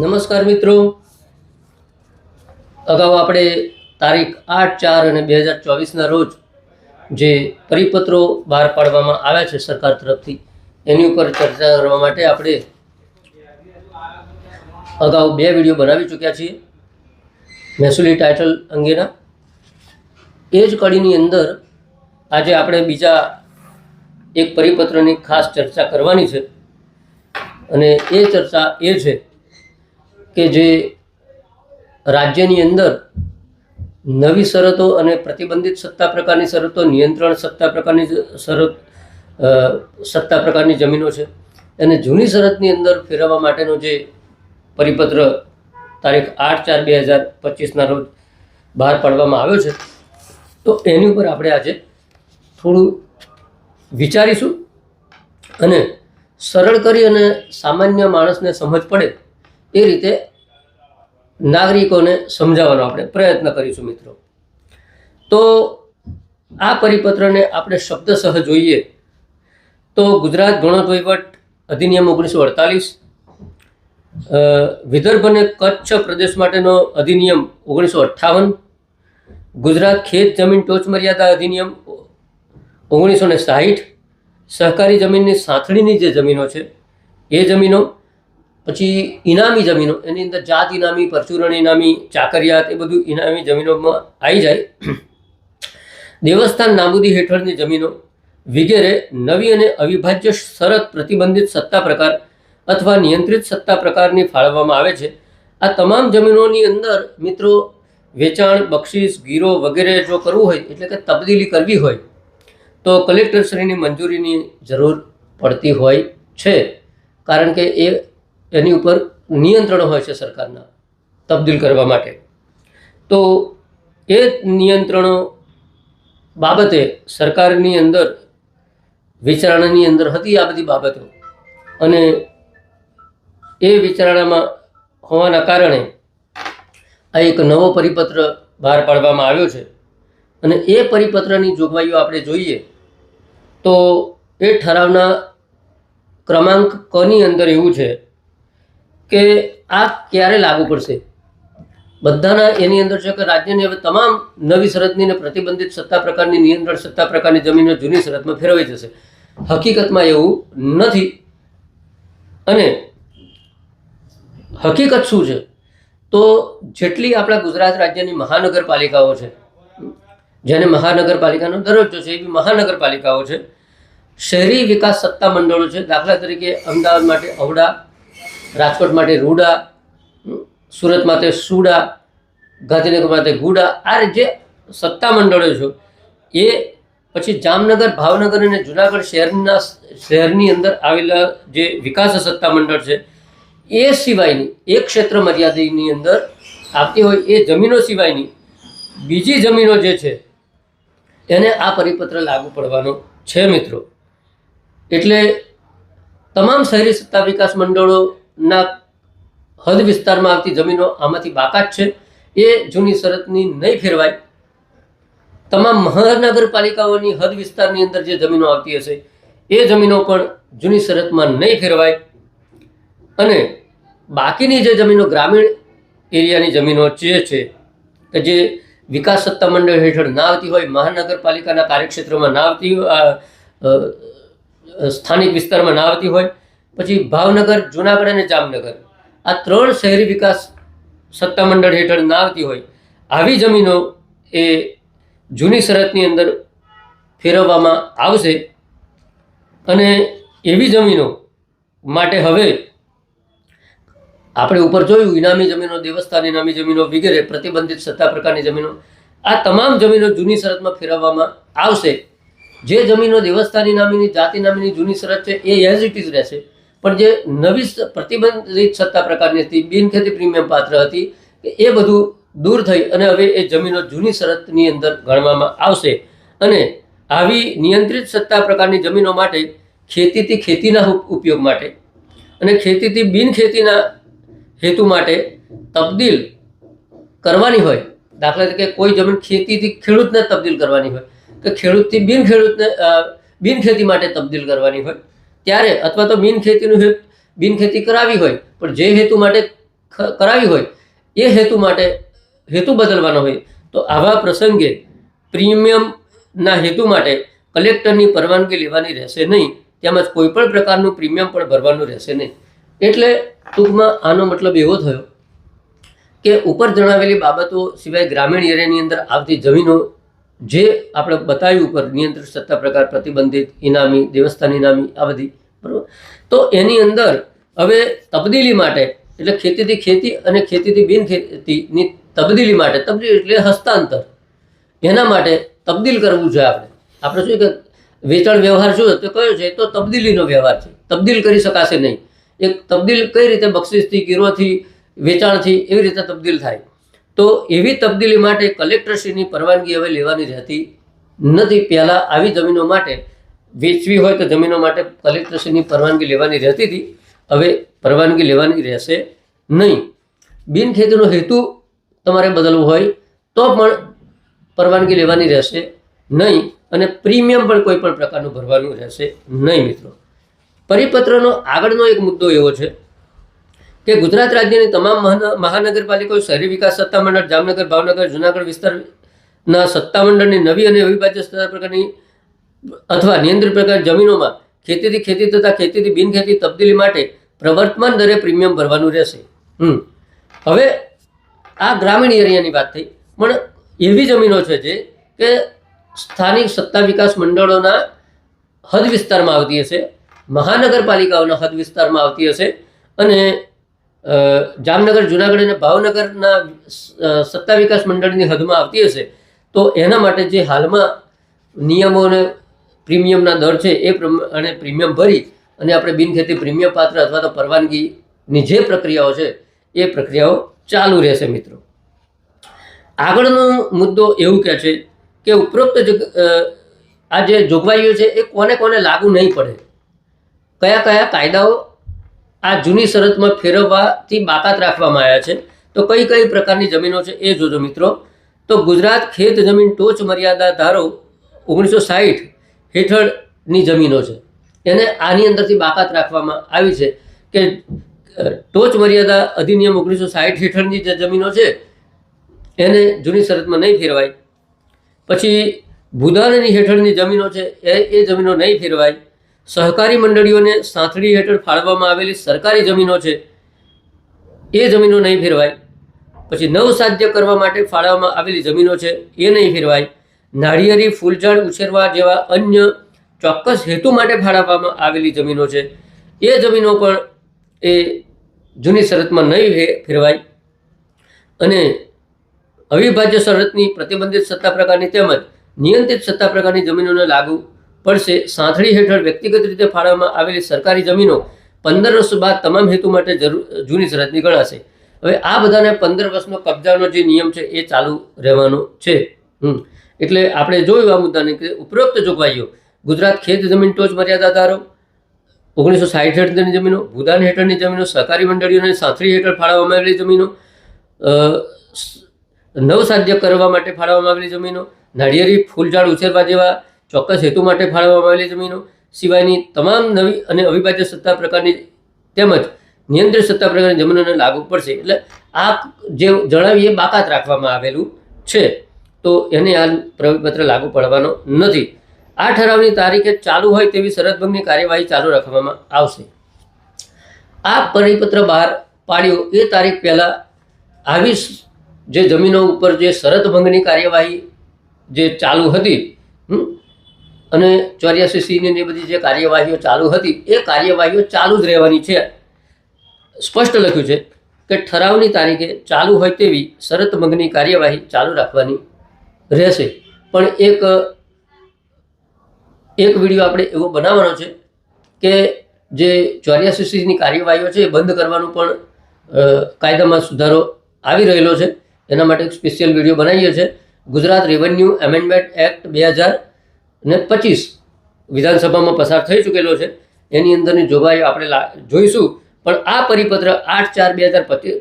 નમસ્કાર મિત્રો. અગાઉ આપણે તારીખ આઠ ચાર અને બે હજાર ચોવીસના રોજ જે પરિપત્રો બહાર પાડવામાં આવ્યા છે સરકાર તરફથી, એની ઉપર ચર્ચા કરવા માટે આપણે અગાઉ બે વીડિયો બનાવી ચૂક્યા છીએ. મહેસૂલી ટાઇટલ અંગેના. એ જ કડીની અંદર આજે આપણે બીજા એક પરિપત્રની ખાસ ચર્ચા કરવાની છે. અને એ ચર્ચા એ છે કે જે રાજ્યની અંદર નવી શરતો અને પ્રતિબંધિત સત્તા પ્રકારની શરતો, નિયંત્રણ સત્તા પ્રકારની શરત સત્તા પ્રકારની જમીનો છે અને જૂની શરતની અંદર ફેરવવા માટેનો જે પરિપત્ર તારીખ આઠ ચાર બે હજાર પચીસના રોજ બહાર પાડવામાં આવ્યો છે, તો એની ઉપર આપણે આજે થોડું વિચારીશું અને સરળ કરી અને સામાન્ય માણસને સમજ પડે એ રીતે નાગરિકોને સમજાવવાનો આપણે પ્રયત્ન કરીશું મિત્રો. તો આ પરિપત્રને આપણે શબ્દસહ જોઈએ તો ગુજરાત ગણત વહીવટ અધિનિયમ ઓગણીસો અડતાલીસ વિદર્ભ અને કચ્છ પ્રદેશ માટેનો અધિનિયમ ઓગણીસો અઠ્ઠાવન, ગુજરાત ખેત જમીન ટોચ મર્યાદા અધિનિયમ ઓગણીસો ને સાહીઠ, સહકારી જમીનની સાંથણીની જે જમીનો છે, એ જમીનો પછી ઇનામી જમીનો, એની અંદર જાત ઇનામી, પરચુરણ ઇનામી, ચાકરિયાત, એ બધું ઇનામી જમીનોમાં આવી જાય. દેવસ્થાન નાબૂદી હેઠળની જમીનો વગેરે નવી અને અવિભાજ્ય શરત પ્રતિબંધિત સત્તા પ્રકાર અથવા નિયંત્રિત સત્તા પ્રકારની ફાળવવામાં આવે છે. આ તમામ જમીનોની અંદર મિત્રો વેચાણ, બક્ષિસ, ગીરો વગેરે જો કરવું હોય, એટલે કે તબદીલી કરવી હોય, તો કલેક્ટરશ્રીની મંજૂરીની જરૂર પડતી હોય છે. કારણ કે એ એની ઉપર નિયંત્રણો હોય છે સરકારના તબદીલ કરવા માટે. તો એ નિયંત્રણો બાબતે સરકારની અંદર, વિચારણાની અંદર હતી આ બધી બાબતો. અને એ વિચારણામાં હોવાના કારણે આ એક નવો પરિપત્ર બહાર પાડવામાં આવ્યો છે. અને એ પરિપત્રની જોગવાઈઓ આપણે જોઈએ તો એ ઠરાવના ક્રમાંક કની અંદર એવું છે કે આ ક્યારે લાગુ પડશે? બધાના એની અંદર છે કે રાજ્યની હવે તમામ નવી શરતની પ્રતિબંધિત સત્તા પ્રકારની નિયંત્રણ સત્તા પ્રકારની જમીનો જૂની શરતમાં ફેરવાઈ જશે. હકીકતમાં એવું નથી. અને હકીકત શું છે? તો જેટલી આપણા ગુજરાત રાજ્યની મહાનગરપાલિકાઓ છે, જેને મહાનગરપાલિકાનો દરજ્જો છે એવી મહાનગરપાલિકાઓ છે, શહેરી વિકાસ સત્તા મંડળો છે, દાખલા તરીકે અમદાવાદ માટે ઔડા રાજકોટ માટે રૂડા, સુરત માટે સુડા, ગાંધીનગર માટે ગુડા, આ જે સત્તા મંડળો છે, એ પછી જામનગર, ભાવનગર અને જુનાગઢ શહેરના શહેરની અંદર આવેલા જે વિકાસ સત્તા મંડળ છે, એ સિવાયની એક ક્ષેત્ર મર્યાદાની અંદર આવતી હોય એ જમીનો સિવાયની, બીજી જમીનો જે છે, એને આ પરિપત્ર લાગુ પડવાનો છે મિત્રો. એટલે તમામ શહેરી સત્તા વિકાસ મંડળોના હદ વિસ્તારમાં આવતી જમીનો આમાંથી બાકાત છે. એ જૂની શરતની નહીં ફેરવાય. તમામ મહાનગરપાલિકાઓની હદ વિસ્તારની અંદર જે જમીનો આવતી હશે, એ જમીનો પણ જૂની શરતમાં નહીં ફેરવાય. અને બાકીની જે જમીનો ગ્રામીણ એરિયાની જમીનો જે છે, કે જે વિકાસ સત્તા મંડળ હેઠળ ના આવતી હોય, મહાનગરપાલિકાના કાર્યક્ષેત્રમાં ના આવતી સ્થાનિક વિસ્તારમાં ના આવતી હોય પછી ભાવનગર, જુનાગઢ અને જામનગર. આ ત્રણ શહેરી વિકાસ સત્તામંડળ હેઠળ ના આવતી હોય, આવી જમીનો એ જૂની શરતની અંદર ફેરવવામાં આવશે અને એવી જમીનો માટે હવે આપણે ઉપર જોયું, ઇનામી જમીનો, દેવસ્થાન ઇનામી જમીનો વગેરે, પ્રતિબંધિત સત્તા પ્રકારની જમીનો, આ તમામ જમીનો જૂની શરતમાં ફેરવવામાં આવશે. જે જમીનો દેવસ્થાન ઇનામીની, જાતિ નામીની જૂની શરત છે, એ એઝ ઇટ ઇઝ રહેશે. પણ જે નવી પ્રતિબંધિત સત્તા પ્રકારની હતી, બિનખેતી પ્રીમિયમ પાત્ર હતી એ બધું દૂર થઈ અને હવે એ જમીનો જૂની શરતની અંદર ગણવામાં આવશે. અને આવી નિયંત્રિત સત્તા પ્રકારની જમીનો માટે ખેતીથી ખેતીના ઉપ- ઉપયોગ માટે અને ખેતીથી બિનખેતીના હેતુ માટે તબદીલ કરવાની હોય, દાખલા તરીકે કોઈ જમીન ખેતીથી ખેડૂતને તબદીલ કરવાની હોય, કે ખેડૂતથી બિનખેડૂતને બિનખેતી માટે તબદીલ કરવાની હોય ત્યારે અથવા તો બિનખેતીનું બિન ખેતી કરાવી હોય, પણ જે હેતુ માટે કરાવી હોય, એ હેતુ માટે હેતુ બદલવાનો હોય, તો આવા પ્રસંગે પ્રીમિયમના હેતુ માટે કલેક્ટરની પરવાનગી લેવાની રહેશે નહીં. તેમજ કોઈ પણ પ્રકારનું પ્રીમિયમ પણ ભરવાનું રહેશે નહીં. એટલે ટૂંકમાં આનો મતલબ એવો થયો કે ઉપર જણાવેલી બાબતો સિવાય ગ્રામીણ એરિયાની અંદર આવતી જમીનો જે આપણે બતાવ્યું ઉપર નિયંત્રિત સત્તા પ્રકાર, પ્રતિબંધિત, ઇનામી, દેવસ્થાન ઇનામી, આ બધી, બરાબર? તો એની અંદર હવે તબદીલી માટે, એટલે ખેતીથી ખેતી અને ખેતીથી બિન ખેતીની તબદીલી માટે, તબદીલી એટલે હસ્તાંતર. એના માટે તબદીલ કરવું છે આપણે. આપણે શું કે વેચાણ વ્યવહાર શું તો કયો છે? તો તબદીલીનો વ્યવહાર છે. તબદીલ કરી શકાશે નહીં. એક તબદીલ કઈ રીતે બક્ષિસથી ગીરોથી વેચાણથી એવી રીતે તબદીલ થાય. તો એવી તબદીલી માટે કલેક્ટરશ્રીની પરવાનગી હવે લેવાની રહેતી નથી, પહેલાં આવી જમીનો માટે વેચવી હોય તો જમીનો માટે કલેક્ટરશ્રીની પરવાનગી લેવાની રહેતી હતી. હવે પરવાનગી લેવાની રહેશે નહીં. બિનખેતીનો હેતુ તમારે બદલવો હોય તો પણ પરવાનગી લેવાની રહેશે નહીં અને પ્રીમિયમ પણ કોઈ પણ પ્રકારનું ભરવાનું રહેશે નહીં, મિત્રો. પરિપત્રનો આગળનો એક મુદ્દો એવો છે કે ગુજરાત રાજ્યની તમામ મહાન- મહાનગરપાલિકાઓ શહેરી વિકાસ સત્તામંડળ, જામનગર, ભાવનગર, જુનાગઢ વિસ્તારના સત્તામંડળની નવી અને અવિભાજ્ય સત્તા પ્રકારની અથવા નિયંત્રિત પ્રકાર જમીનોમાં ખેતીથી ખેતી તથા ખેતીથી બિનખેતી તબદીલી માટે પ્રવર્તમાન દરે પ્રીમિયમ ભરવાનું રહેશે. હવે આ ગ્રામીણ એરિયાની વાત થઈ, પણ એવી જમીનો છે જે કે સ્થાનિક સત્તા વિકાસ મંડળોના હદ વિસ્તારમાં આવતી હશે, મહાનગરપાલિકાઓના હદ વિસ્તારમાં આવતી હશે અને જામનગર, જુનાગઢ અને ભાવનગરના સત્તા વિકાસ મંડળની હદમાં આવતી હશે, તો એના માટે જે હાલમાં નિયમો અને પ્રીમિયમના દર છે, એ પ્રમાણે પ્રીમિયમ ભરી અને આપણે બિનખેતી પ્રીમિયમ પાત્ર અથવા તો પરવાનગીની જે પ્રક્રિયાઓ છે, એ પ્રક્રિયાઓ ચાલુ રહેશે મિત્રો. આગળનો મુદ્દો એવું કહે છે કે ઉપરોક્ત આ જે જોગવાઈઓ છે, એ કોને કોને લાગુ નહીં પડે? કયા કયા કાયદાઓ આ જૂની શરતમાં ફેરવવાથી બાકાત રાખવામાં આવ્યા છે. તો કઈ કઈ પ્રકારની જમીનો છે એ જોજો મિત્રો. તો ગુજરાત ખેત જમીન ટોચ મર્યાદા ધારો ઓગણીસો સાહીઠ હેઠળની જમીનો છે. એને આની અંદરથી બાકાત રાખવામાં આવી છે કે ટોચ મર્યાદા અધિનિયમ ઓગણીસો સાહીઠ હેઠળની જે જમીનો છે, એને જૂની શરતમાં નહીં ફેરવાય. પછી ભૂદાનની હેઠળની જમીનો છે એ એ જમીનો નહીં ફેરવાય. સહકારી મંડળીઓને સાંથળી હેઠળ ફાળવવામાં આવેલી સરકારી જમીનો છે, એ જમીનો નહીં ફેરવાય. પછી નવ સાધ્ય કરવા માટે ફાળવવામાં આવેલી જમીનો છે, એ નહીં ફેરવાય. નાળિયેરી, ફૂલઝાડ ઉછેરવા જેવા અન્ય ચોક્કસ હેતુ માટે ફાળવવામાં આવેલી જમીનો છે, એ જમીનો પણ એ જૂની શરતમાં નહીં ફેરવાય. અને અવિભાજ્ય શરતની પ્રતિબંધિત સત્તા પ્રકારની તેમજ નિયંત્રિત સત્તા પ્રકારની જમીનોને લાગુ પડશે સાંથળી હેઠળ વ્યક્તિગત રીતે ફાળવવામાં આવેલી સરકારી જમીનો પંદર વર્ષ બાદ તમામ હેતુ માટે જરૂર, જૂની શરતની ગણાશે. હવે આ બધાને પંદર વર્ષનો કબજાનો જે નિયમ છે એ ચાલુ રહેવાનો છે. એટલે આપણે જોયું આ મુદ્દાને કે ઉપરોક્ત જોગવાઈઓ, ગુજરાત ખેત જમીન ટોચ મર્યાદા ધારો ઓગણીસો સાઠ હેઠળની જમીનો, ભૂદાન હેઠળની જમીનો, સહકારી મંડળીઓને સાંથળી હેઠળ ફાળવવામાં આવેલી જમીનો નવસાધ્ય કરવા માટે ફાળવવામાં આવેલી જમીનો, નાળિયેરી ફૂલઝાડ ઉછેરવા જેવા ચોક્કસ હેતુ માટે ફાળવવામાં આવેલી જમીનો, સિવાયની તમામ નવી અને અવિભાજ્ય સત્તા પ્રકારની તેમજ નિયંત્રિત સત્તા પ્રકારની જમીનોને લાગુ પડશે. એટલે આ જે જણાવીએ, બાકાત રાખવામાં આવેલું છે. તો એને આ પ્રવેશપત્ર લાગુ પડવાનો નથી. આ ઠરાવની તારીખે ચાલુ હોય તેવી શરતભંગની કાર્યવાહી ચાલુ રાખવામાં આવશે. આ પરિપત્ર બહાર પાડ્યો એ તારીખ પહેલાં આવી જે જમીનો ઉપર જે શરત ભંગની કાર્યવાહી જે ચાલુ હતી અને ચોર્યાસી સીની એ બધી જે કાર્યવાહીઓ ચાલુ હતી, એ કાર્યવાહીઓ ચાલુ જ રહેવાની છે. સ્પષ્ટ લખ્યું છે કે ઠરાવની તારીખે ચાલુ હોય તેવી શરત મંગની કાર્યવાહી ચાલુ રાખવાની રહેશે. પણ એક એક વીડિયો આપણે એવો બનાવવાનો છે કે જે ચોર્યાસી સીની કાર્યવાહીઓ છે એ બંધ કરવાનું પણ કાયદામાં સુધારો આવી રહેલો છે. એના માટે એક સ્પેશિયલ વીડિયો બનાવીએ છીએ. ગુજરાત રેવન્યુ એમેન્ડમેન્ટ એક્ટ બે હજાર ને પચીસ વિધાનસભામાં પસાર થઈ ચૂકેલો છે. એની અંદરની જોગવાઈ આપણે જોઈશું. પણ આ પરિપત્ર આઠ ચાર બે હજાર પચીસ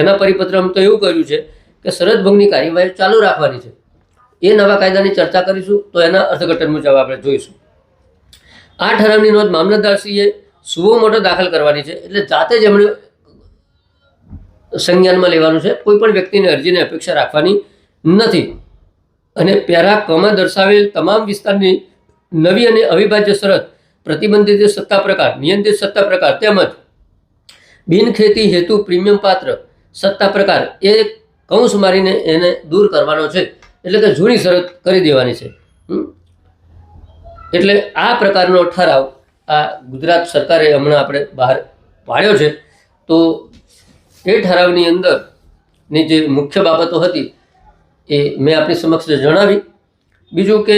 એના પરિપત્રમાં તો એવું કર્યું છે કે શરત ભંગની કાર્યવાહી ચાલુ રાખવાની છે. એ નવા કાયદાની ચર્ચા કરીશું તો એના અર્થઘટન મુજબ આપણે જોઈશું. આ ઠરાવની નોંધ મામલતદારશ્રીએ સુવો મોટો દાખલ કરવાની છે એટલે જાતે જ એમણે સંજ્ઞાનમાં લેવાનું છે. કોઈ પણ વ્યક્તિને અરજીની અપેક્ષા રાખવાની નથી. અને પેરા કમાં દર્શાવેલ તમામ વિસ્તારની નવી અને અવિભાજ્ય શરત, પ્રતિબંધિત સત્તા પ્રકાર, નિયંત્રિત સત્તા પ્રકાર તેમજ બિનખેતી હેતુ પ્રીમિયમ પાત્ર સત્તા પ્રકાર એ કૌંસ મારીને એને દૂર કરવાનો છે. એટલે કે જૂની શરત કરી દેવાની છે. એટલે આ પ્રકારનો ઠરાવ આ ગુજરાત સરકારે હમણાં આપણે બહાર પાડ્યો છે. તો એ ઠરાવની અંદરની જે મુખ્ય બાબતો હતી એ મેં આપણી સમક્ષ જણાવી. બીજું કે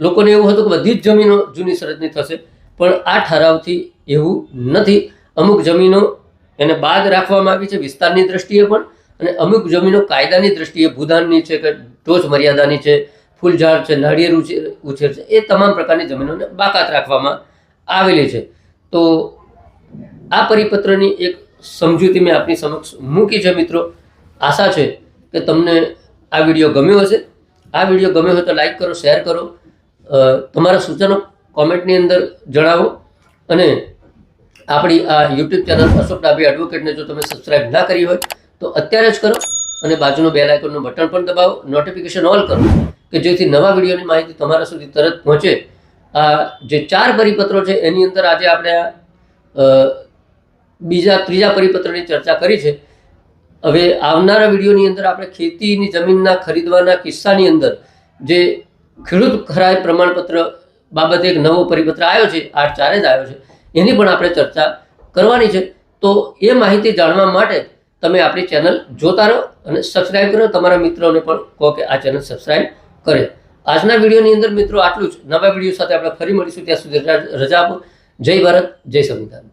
લોકોને એવું હતું કે બધી જ જમીનો જૂની શરતની થશે, પણ આ ઠરાવથી એવું નથી. અમુક જમીનો એને બાદ રાખવામાં આવી છે વિસ્તારની દ્રષ્ટિએ પણ, અને અમુક જમીનો કાયદાની દ્રષ્ટિએ ભૂદાનની છે કે ટોચ મર્યાદાની છે, ફૂલઝાડ છે, નાળિયેર ઉછેર છે, એ તમામ પ્રકારની જમીનોને બાકાત રાખવામાં આવેલી છે. તો આ પરિપત્રની એક સમજૂતી મેં આપની સમક્ષ મૂકી છે મિત્રો. આશા છે કે તમને આ વીડિયો ગમ્યો હશે? આ વીડિયો ગમ્યો હોય તો લાઈક કરો શેર કરો. તમારા સૂચનો કોમેન્ટની અંદર જણાવો. અને આપણી આ યુટ્યુબ ચેનલ અશોક ડાબી એડવોકેટને જો તમે સબસ્ક્રાઈબ ના કરી હોય, તો અત્યારે જ કરો અને બાજુનો બેલ આઇકોનનું બટન પણ દબાવો. નોટિફિકેશન ઓલ કરો કે જેથી નવા વિડીયોની માહિતી તમારા સુધી તરત પહોંચે. આ જે ચાર પરિપત્રો છે, એની અંદર આજે આપણે બીજા, ત્રીજા પરિપત્રની ચર્ચા કરી છે. હવે આવનારા વિડીયોની અંદર આપણે ખેતીની જમીનના ખરીદવાના કિસ્સાની અંદર જે ખેડૂત ખરાય પ્રમાણપત્ર બાબતે એક નવો પરિપત્ર આવ્યો છે, આ ચારે જ આવ્યો છે, એની પણ આપણે ચર્ચા કરવાની છે. તો એ માહિતી જાણવા માટે તમે આપણી ચેનલ જોતા રહો અને સબસ્ક્રાઇબ કરો. તમારા મિત્રોને પણ કહો કે આ ચેનલ સબસ્ક્રાઈબ કરે. આજના વિડીયોની અંદર મિત્રો આટલું જ. નવા વીડિયો સાથે આપણે ફરી મળીશું. ત્યાં સુધી રજા આપો. જય ભારત, જય સંવિધાન.